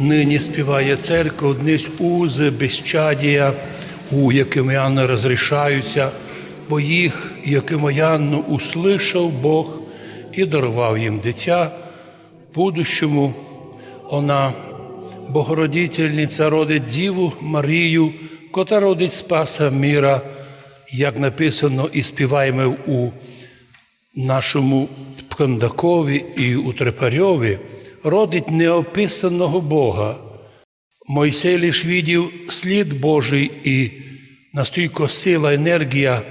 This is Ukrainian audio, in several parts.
нині співає церква, з узи безчадія, у яким'яно розрішаються, бо їх, яким'яно услышав Бог і дарував їм дитя, будущому. Вона, Богородительниця, родить Діву Марію, кота родить Спаса міра, як написано і співаємо у нашому Пкандакові і у Трепарьові, родить неописаного Бога. Мойсей лиш видів слід Божий і настільки сила, енергія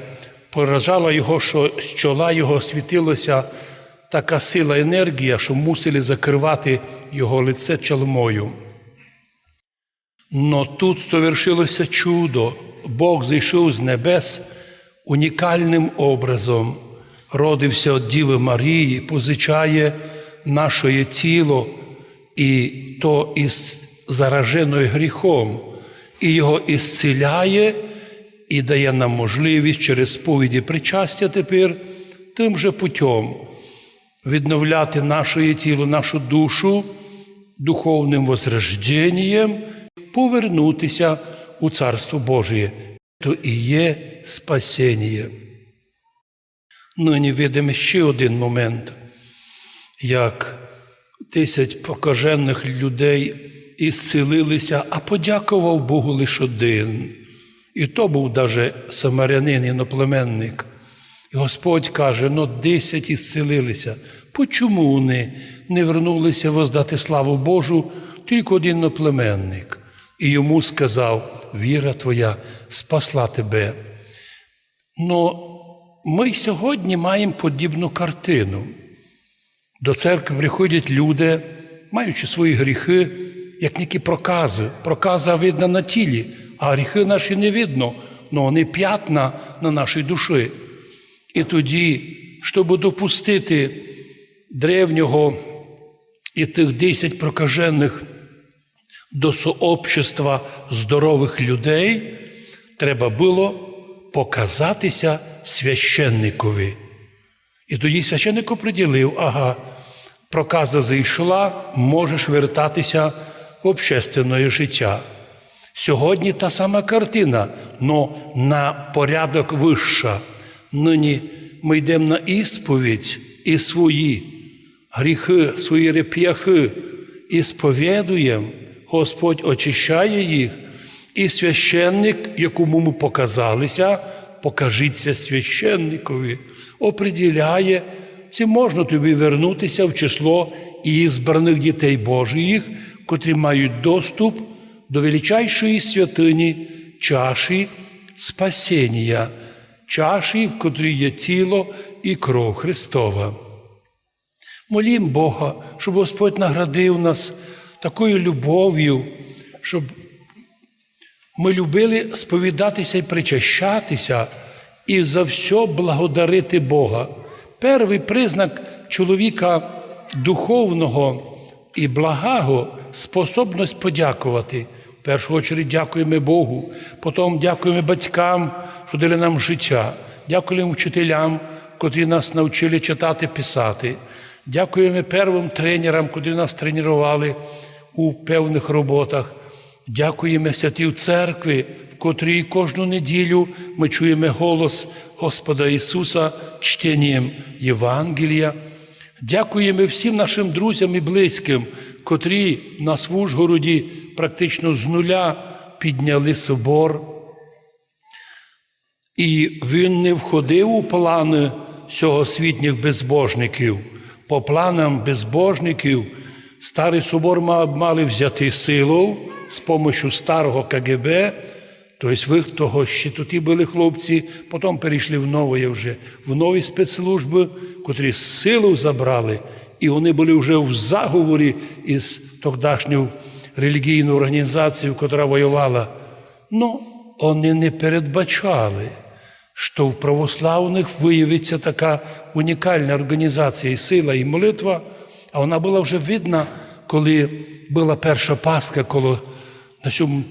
поражала його, що з чола його світилося така сила, енергія, що мусили закривати його лице чалмою. Но тут совершилося чудо. Бог зійшов з небес унікальним образом, родився від Діви Марії, позичає наше тіло, і то із зараженою гріхом, і його ісціляє і дає нам можливість через сповіді причастя тепер тим же путем відновляти наше тіло, нашу душу духовним возрожденням, повернутися у Царство Божє, то і є спасіння. Нині видимо ще один момент, як тисяч покажених людей ісцілилися, а подякував Богу лише один. І то був даже самарянин, іноплеменник. І Господь каже: ну, десять ісцілилися. Почому вони не вернулися воздати славу Божу, тільки один іноплеменник? І йому сказав: віра твоя спасла тебе. Но ми сьогодні маємо подібну картину. До церкви приходять люди, маючи свої гріхи, як які прокази. Проказа видна на тілі, а гріхи наші не видно, але вони п'ятна на нашій душі. І тоді, щоб допустити древнього і тих десять прокажених до сообщества здорових людей, треба було показатися священникові. І тоді священник оприділив, ага, проказа зайшла, можеш вертатися в общественне життя. Сьогодні та сама картина, але на порядок вища. Нині ми йдемо на ісповідь і свої гріхи, свої реп'яхи і сповідуємо, Господь очищає їх, і священник, якому ми показалися, покажіться священникові, оприділяє, чи можна тобі вернутися в число ізбраних дітей Божих, котрі мають доступ до величайшої святині чаші спасіння, чаші, в котрій є тіло і кров Христова. Молім Бога, щоб Господь наградив нас такою любов'ю, щоб ми любили сповідатися і причащатися і за все благодарити Бога. Перший признак чоловіка духовного і благого способність подякувати. В першу чергу дякуємо Богу, потім дякуємо батькам, що дали нам життя, дякуємо вчителям, котрі нас навчили читати, писати. Дякуємо первим тренерам, котрі нас тренували у певних роботах. Дякуємо святій в котрій кожну неділю ми чуємо голос Господа Ісуса чтенням Євангелія. Дякуємо всім нашим друзям і близьким, котрі нас в Ужгороді практично з нуля підняли собор. І він не входив у плани сьогосвітніх безбожників. По планам безбожників старий собор мали взяти силу з допомогою старого КГБ, тобто ви того ще тоді були хлопці, потім перейшли в нові вже, в нові спецслужби, котрі силу забрали, і вони були вже в заговорі із тогдашньою релігійною організацією, яка воювала. Ну, вони не передбачали, що в православних виявиться така унікальна організація і сила, і молитва, а вона була вже видна, коли була перша Пасха коло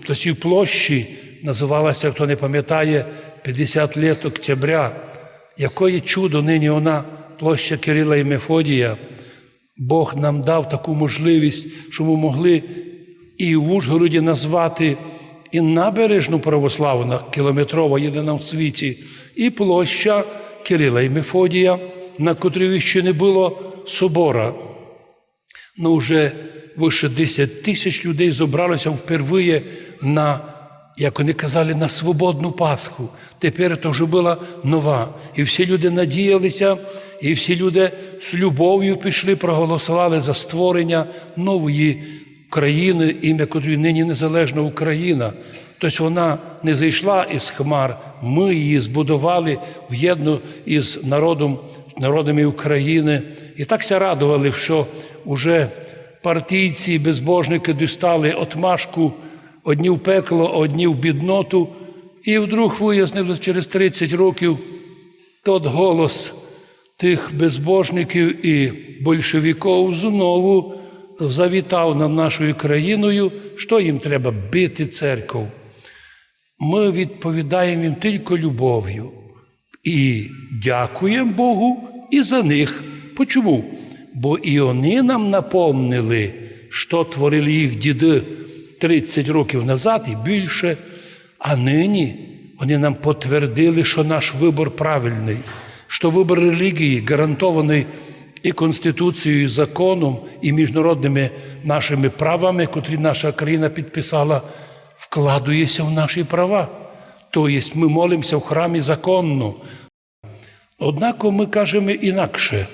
на цій площі, називалася, хто не пам'ятає, 50 літ октября. Якое чудо нині вона, площа Кирила і Мефодія. Бог нам дав таку можливість, що ми могли і в Ужгороді назвати і набережну православна, кілометрова єдина в світі, і площа Кирила і Мефодія, на котрій ще не було собора. Ну, вже вище 10 тисяч людей зібралося впервые на, як вони казали, на свободну Пасху. Тепер це вже була нова. І всі люди надіялися, і всі люди з любов'ю пішли, проголосували за створення нової країни, ім'я котрої нині незалежна Україна. Тобто вона не зайшла із хмар, ми її збудували в'єдно із народом, народами України. І так ся радували, що вже партійці безбожники дістали отмашку одні в пекло, одні в бідноту, і вдруг вияснилось через 30 років тот голос тих безбожників і большевиків знову завітав над нашою країною, що їм треба бити церкву. Ми відповідаємо їм тільки любов'ю і дякуємо Богу і за них. Почому? Бо і вони нам напомнили, що творили їх діди 30 років назад і більше, а нині вони нам потвердили, що наш вибор правильний, що вибор релігії гарантований і Конституцією, і законом, і міжнародними нашими правами, котрі наша країна підписала, вкладується в наші права. Тобто ми молимося в храмі законно. Однако ми кажемо інакше.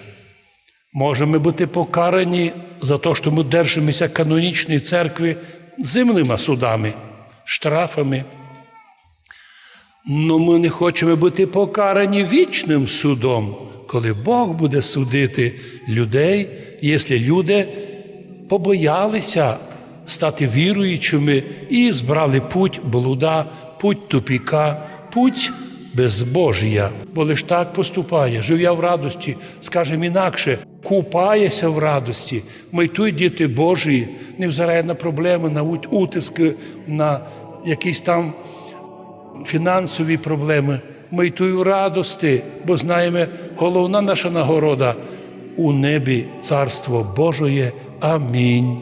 Можемо бути покарані за те, що ми держимося канонічної церкви земними судами, штрафами. Но ми не хочемо бути покарані вічним судом, коли Бог буде судити людей, якщо люди побоялися стати віруючими і збрали путь блуда, путь тупіка, путь безбожія. Бо лиш так поступає, живя в радості, скажемо інакше, купаєся в радості, майтуй діти Божі, не взирає на проблеми, на утиски, на якісь там фінансові проблеми. У радості, бо знаємо, головна наша нагорода у небі Царство Божоє. Амінь.